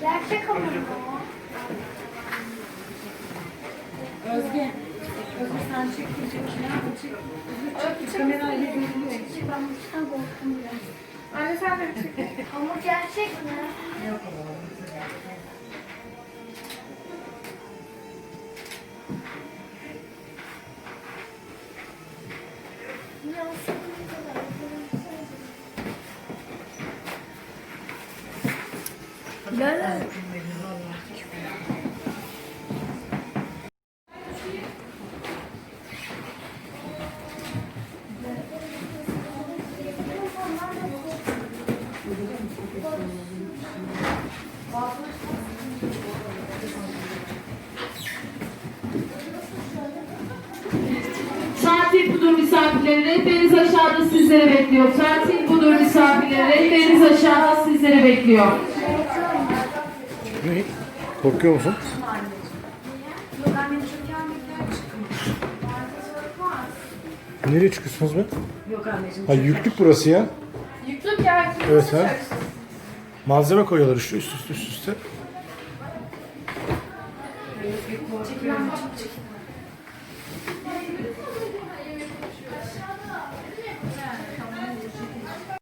Gerçek ama. Özge. Özge sen çek çek çek. çek. Özge çek. Kamerayla görünüyor. Ben bundan korktum biraz. Anne sen de çek. Ama gerçek mi? Nasıl Tatil budur misafirleri. Rehberiniz aşağıda sizleri bekliyor. Tatil budur misafirleri. Rehberiniz aşağıda sizleri bekliyor. Ne? Korkuyor musun? Nereye çıkıyorsunuz be? Yok anneciğim. Ha yüklük burası ya. Yüklük ya. Evet ha. Malzeme koyuyorlar işte üst üste üst üste.